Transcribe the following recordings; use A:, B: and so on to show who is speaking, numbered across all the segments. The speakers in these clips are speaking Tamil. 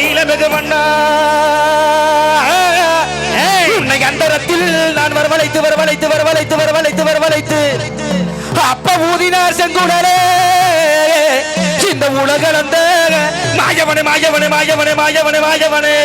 A: நீலமிகு வண்ணா உன்னை அந்தரத்தில் நான் வரவழைத்து வரவழைத்து வரவழைத்து வரவழைத்து வரவழைத்து. அப்ப ஊதினார் செங்குடரே இந்த உலகளந்த மாயவனே மாயவனே மாயவனே மாயவனே மாயவனே.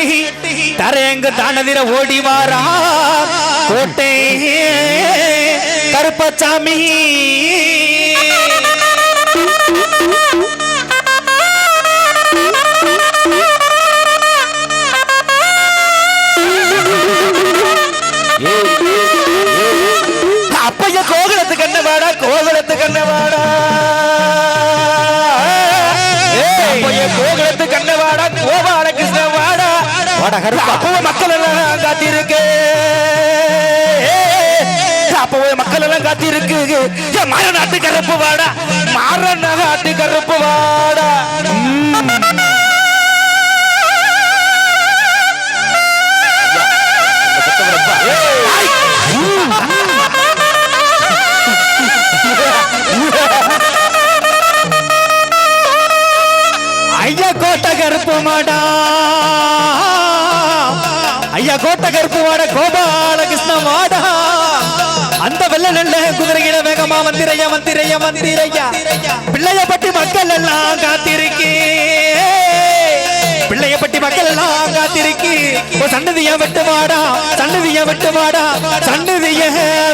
B: வரைஞ்சு கட்டி தானதிர ஓடி வாரா கோட்டை கருப்பசாமி.
A: அப்பைய கோகுலத்துக்கு என்ன
B: வாடா?
A: கோகுலத்துக்கு என்ன வாடா? காத்திருக்கு அப்போ மக்கள் எல்லாம் காத்திருக்கு ஏன் நாட்டு கருப்பு வாடா மாற நாட்டு கருப்பு வாடா
B: ஐயா கோட்டை கருப்பு மாடா கோட்டை கருப்பு வாட கோபால கோபாலகிருஷ்ண வாடா அந்த வெள்ள நெல்ல குதிரையில வேகமா மந்திரையா மந்திரையா மந்திரையா. பிள்ளையப்பட்டி மக்கள் எல்லாம் காத்திருக்கே. பிள்ளைய பட்டி மக்கள் எல்லாம் காத்திருக்கி. சன்னதிய விட்டு வாடா சன்னதிய விட்டு வாடா சன்னதிய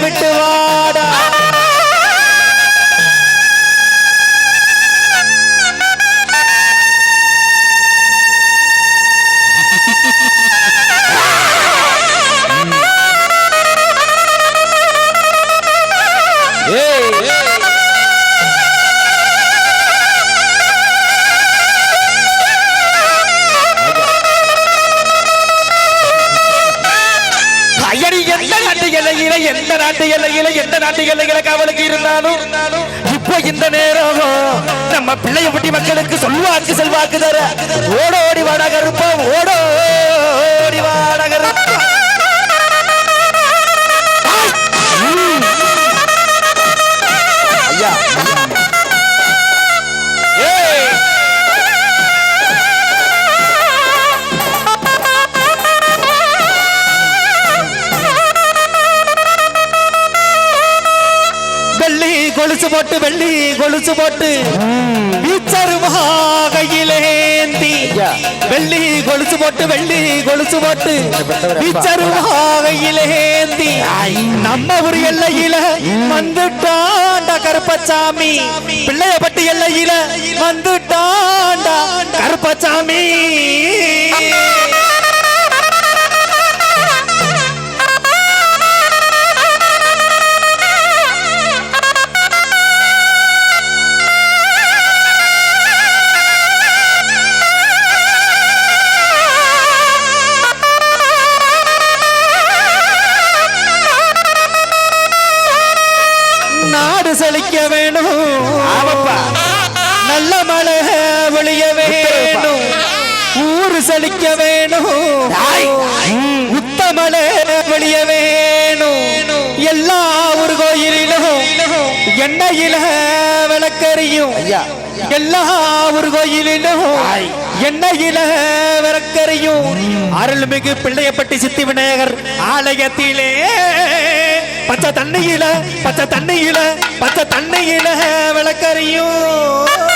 B: விட்டு வாடா.
A: இருந்தாலும் இப்போ இந்த நேரம் நம்ம பிள்ளையப்பட்டி மக்களுக்கு சொல்வாக்கு செல்வாக்கு தர. ஓடோடி வாடா ஓடோடி வாடா ஐயா
B: கொலுசு போட்டு வெள்ளி கொலுசு போட்டு வீச்சருவாகையிலேந்தி வெள்ளி கொலுசு போட்டு வெள்ளி கொலுசு போட்டு வீச்சருவாகையிலேந்தி நம்ம ஊர் எல்லையில வந்துட்டாண்டா கருப்பசாமி. பிள்ளையப்பட்டி எல்லையில வந்துட்டாண்டா கருப்பசாமி. செழிக்க வேணும். நல்ல மழை ஒழிய வேணும் ஊரு செழிக்க வேணும் உத்தமலை வெளிய வேணும் எல்லா ஊர் கோயிலிலும் எண்ணெயில விளக்கறியும். எல்லா ஊர் கோயிலிலும் எண்ணெயில விளக்கறியும். அருள்மிகு பிள்ளையப்பட்டி சித்தி விநாயகர் ஆலயத்திலே பச்சை தண்ணியில பச்சை தண்ணியில பச்சை தண்ணியில விளக்கறியும்.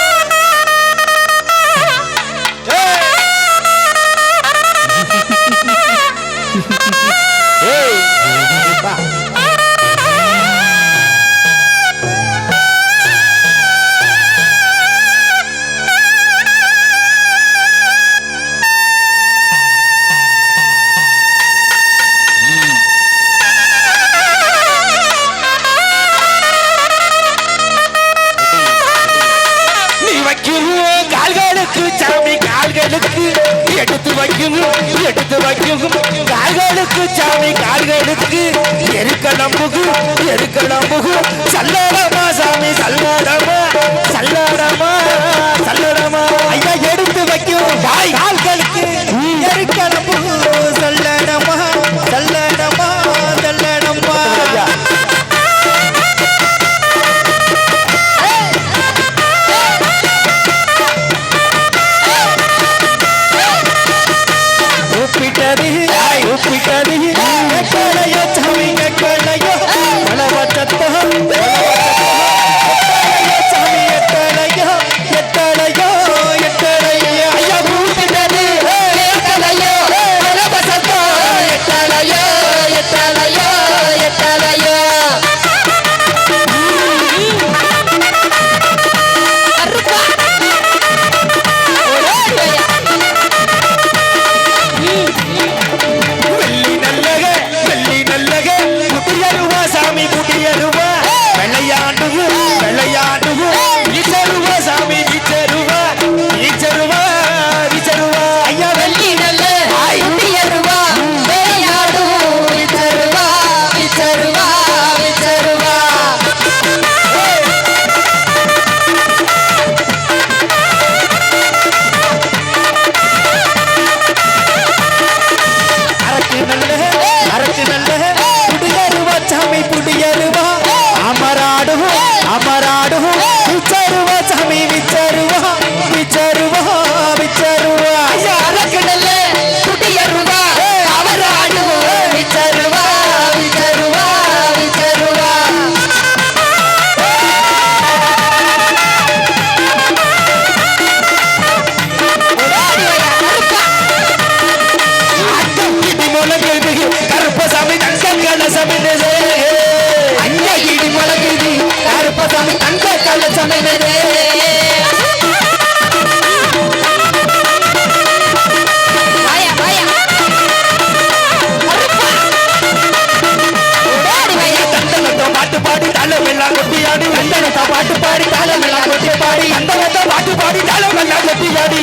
A: எடுத்து எடுத்து வைக்கும் எடுத்து வைக்கும். கார்களுக்கு சாமி கார்களுக்கு எருக்க நம்புகு எருக்க நம்புகு சல்லடமா சாமி சல்லடமா ஐயா சல்லடமா
B: ஆடினாலும் நல்லா கொட்டி ஆடி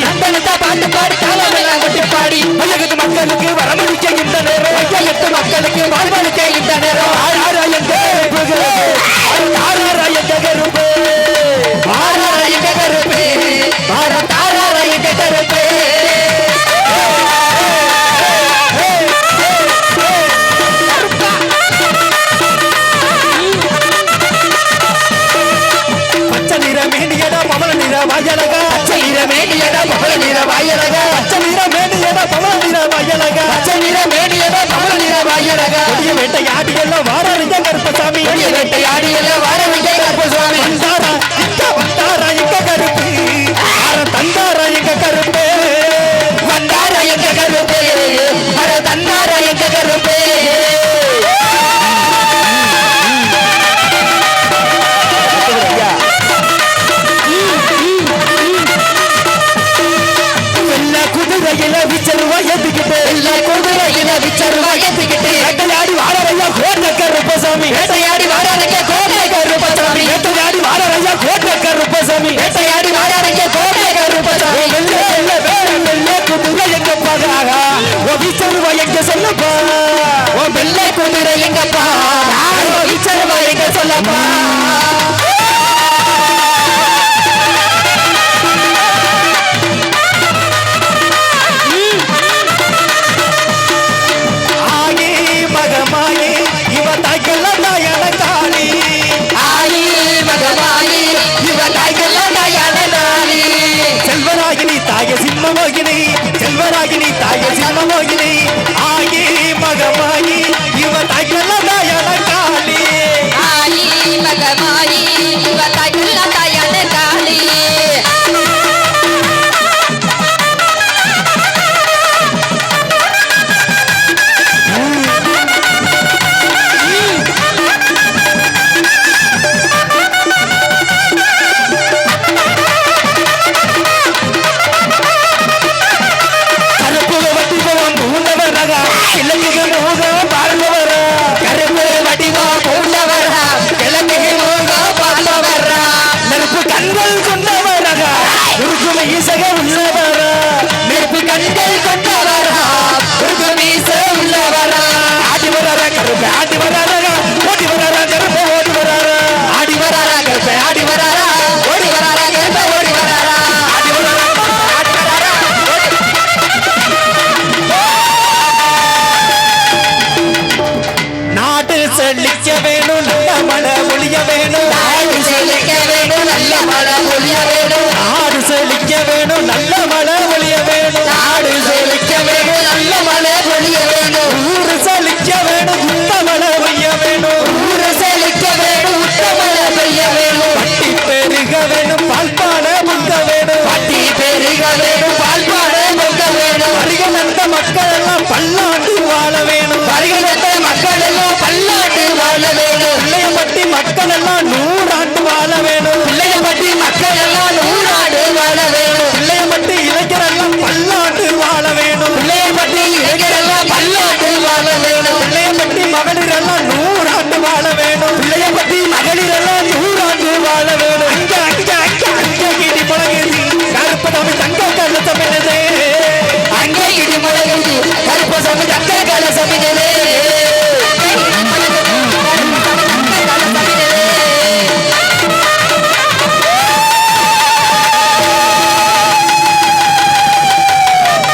C: மக்கள் எல்லாம் பல்லாண்டு வாழ வேணும்.
D: வருகின்ற மக்கள் எல்லாம் பல்லாண்டு வாழ வேணும்.
C: பிள்ளையம்பட்டி மக்கள் எல்லாம்
D: நூறு